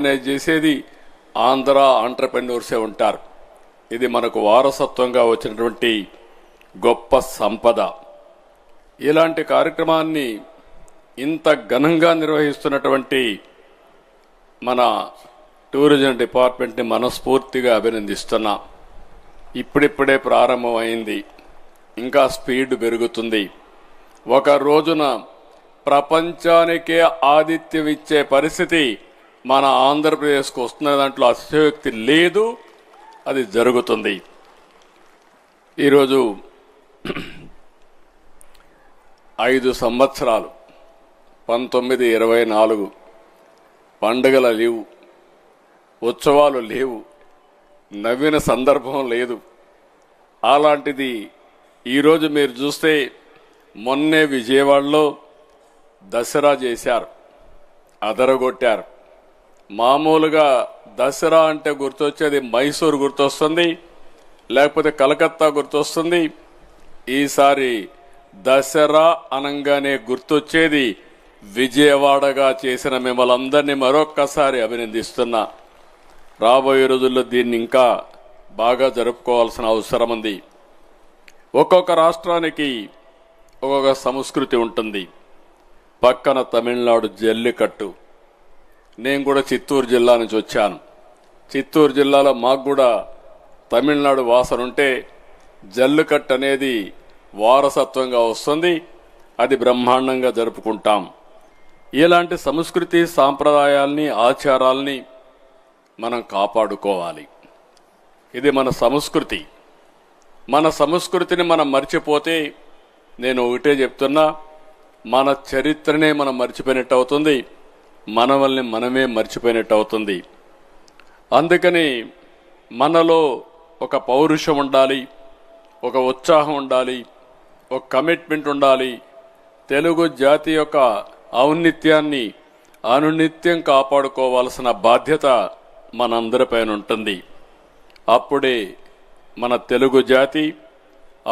Organise చేసేది ఆంధ్ర ఆంటర్ప్రెన్యూర్సే ఉంటారు. ఇది మనకు వారసత్వంగా వచ్చినటువంటి గొప్ప సంపద. ఇలాంటి కార్యక్రమాన్ని ఇంత ఘనంగా నిర్వహిస్తున్నటువంటి మన టూరిజం డిపార్ట్మెంట్ని మనస్ఫూర్తిగా అభినందిస్తున్నా. ఇప్పుడిప్పుడే ప్రారంభమైంది. ఇంకా స్పీడ్ పెరుగుతుంది. ఒక రోజున ప్రపంచానికే ఆతిథ్యం ఇచ్చే పరిస్థితి మన ఆంధ్రప్రదేశ్కు వస్తున్న దాంట్లో అతిశయోక్తి లేదు అది జరుగుతుంది. ఈరోజు ఐదు సంవత్సరాలు పంతొమ్మిది ఇరవై నాలుగు పండుగల లేవు ఉత్సవాలు లేవు నవ్విన సందర్భం లేదు. అలాంటిది ఈరోజు మీరు చూస్తే మొన్నే విజయవాడలో దసరా చేశారు అదరగొట్టారు. మామూలుగా దసరా అంటే గుర్తొచ్చేది మైసూర్ గుర్తొస్తుంది లేకపోతే కలకత్తా గుర్తొస్తుంది. ఈసారి దసరా అనంగానే గుర్తొచ్చేది విజయవాడగా చేసిన మిమ్మల్ని అందరినీ మరొక్కసారి అభినందిస్తున్నా. రాబోయే రోజుల్లో దీన్ని ఇంకా బాగా జరుపుకోవాల్సిన అవసరం ఉంది. ఒక్కొక్క రాష్ట్రానికి ఒక్కొక్క సంస్కృతి ఉంటుంది. పక్కన తమిళనాడు జల్లికట్టు. నేను కూడా చిత్తూరు జిల్లా నుంచి వచ్చాను. చిత్తూరు జిల్లాలో మాకు కూడా తమిళనాడు వాసన ఉంటే జల్లుకట్టు అనేది వారసత్వంగా వస్తుంది. అది బ్రహ్మాండంగా జరుపుకుంటాం. ఇలాంటి సంస్కృతి సాంప్రదాయాల్ని ఆచారాల్ని మనం కాపాడుకోవాలి. ఇది మన సంస్కృతి. మన సంస్కృతిని మనం మర్చిపోతే నేను ఒకటే చెప్తున్నా మన చరిత్రనే మనం మర్చిపోయినట్టు అవుతుంది. మనవల్ని మనమే మర్చిపోయినట్టు అవుతుంది అందుకని మనలో ఒక పౌరుషం ఉండాలి ఒక ఉత్సాహం ఉండాలి ఒక కమిట్మెంట్ ఉండాలి. తెలుగు జాతి యొక్క ఔన్నిత్యాన్ని అనునిత్యం కాపాడుకోవాల్సిన బాధ్యత మనందరిపైన ఉంటుంది. అప్పుడే మన తెలుగు జాతి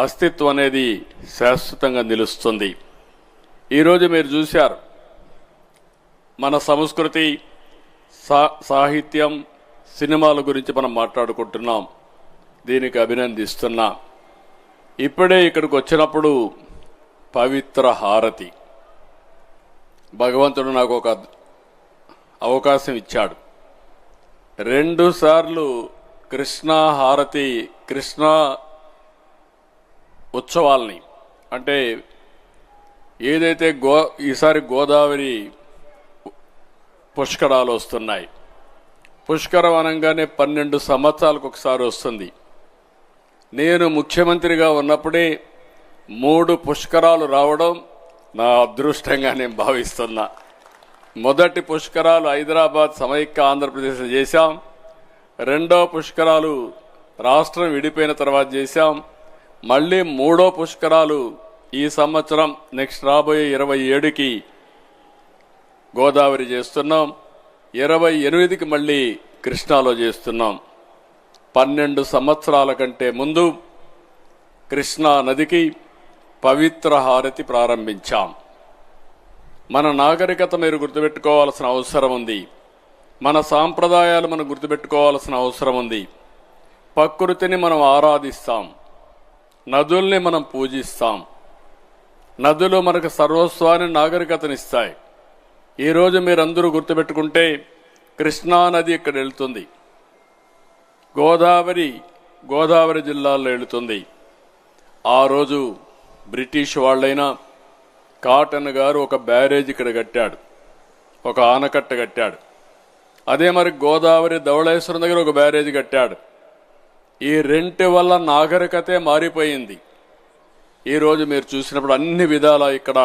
అస్తిత్వం అనేది శాశ్వతంగా నిలుస్తుంది. ఈరోజు మీరు చూశారు మన సంస్కృతి సా సాహిత్యం సినిమాల గురించి మనం మాట్లాడుకుంటున్నాం. దీనికి అభినందిస్తున్నా. ఇప్పుడే ఇక్కడికి వచ్చినప్పుడు పవిత్ర హారతి. భగవంతుడు నాకు ఒక అవకాశం ఇచ్చాడు. రెండుసార్లు కృష్ణా హారతి కృష్ణా ఉత్సవాల్ని అంటే ఏదైతే గో ఈసారి గోదావరి పుష్కరాలు వస్తున్నాయి. పుష్కరం అనగానే పన్నెండు సంవత్సరాలకు ఒకసారి వస్తుంది. నేను ముఖ్యమంత్రిగా ఉన్నప్పుడే మూడు పుష్కరాలు రావడం నా అదృష్టంగా నేను భావిస్తున్నా. మొదటి పుష్కరాలు హైదరాబాద్ సమైక్య ఆంధ్రప్రదేశ్ చేశాం. రెండో పుష్కరాలు రాష్ట్రం విడిపోయిన తర్వాత చేశాం. మళ్ళీ మూడో పుష్కరాలు ఈ సంవత్సరం నెక్స్ట్ రాబోయే ఇరవై ఏడుకి గోదావరి చేస్తున్నాం. ఇరవై ఎనిమిదికి మళ్ళీ కృష్ణాలో చేస్తున్నాం. పన్నెండు సంవత్సరాల కంటే ముందు కృష్ణా నదికి పవిత్ర హారతి ప్రారంభించాం. మన నాగరికత మీరు గుర్తుపెట్టుకోవాల్సిన అవసరం ఉంది. మన సాంప్రదాయాలు మనం గుర్తుపెట్టుకోవాల్సిన అవసరం ఉంది. ప్రకృతిని మనం ఆరాధిస్తాం. నదుల్ని మనం పూజిస్తాం. నదులు మనకు సర్వస్వాన్ని నాగరికతనిస్తాయి. ఈరోజు మీరందరూ గుర్తుపెట్టుకుంటే కృష్ణా నది ఇక్కడ వెళుతుంది. గోదావరి గోదావరి జిల్లాలో వెళుతుంది. ఆ రోజు బ్రిటిష్ వాళ్ళైనా కాటన్ గారు ఒక బ్యారేజ్ ఇక్కడ కట్టాడు. ఒక ఆనకట్ట కట్టాడు. అదే మరి గోదావరి ధవళేశ్వరం దగ్గర ఒక బ్యారేజ్ కట్టాడు. ఈ రెంటి వల్ల నాగరికతే మారిపోయింది. ఈరోజు మీరు చూసినప్పుడు అన్ని విధాలా ఇక్కడ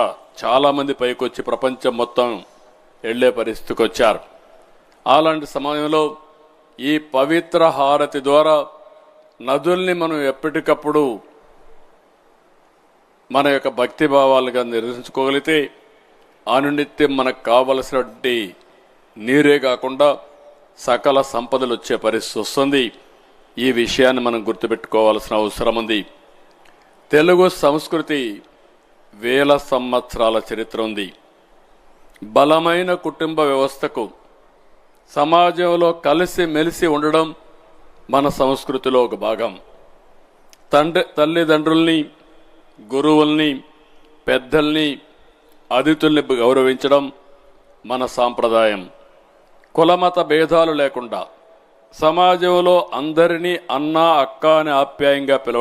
చాలామంది పైకొచ్చి ప్రపంచం మొత్తం వెళ్ళే పరిస్థితికి వచ్చారు అలాంటి సమయంలో ఈ పవిత్ర హారతి ద్వారా నదుల్ని మనం ఎప్పటికప్పుడు మన యొక్క భక్తి భావాలుగా నిర్వహించుకోగలిగితే అనునిత్యం మనకు కావలసినటువంటి నీరే కాకుండా సకల సంపదలు వచ్చే పరిస్థితి వస్తుంది. ఈ విషయాన్ని మనం గుర్తుపెట్టుకోవాల్సిన అవసరం ఉంది. తెలుగు సంస్కృతి వేల సంవత్సరాల చరిత్ర ఉంది. బలమైన కుటుంబ వ్యవస్థకు సమాజంలో కలిసి మెలిసి ఉండడం మన సంస్కృతిలో ఒక భాగం. తండ్రి తల్లిదండ్రుల్ని గురువుల్ని పెద్దల్ని అతిథుల్ని గౌరవించడం మన సాంప్రదాయం. కులమత భేదాలు లేకుండా సమాజంలో అందరినీ అన్న అక్క అని ఆప్యాయంగా పిలవ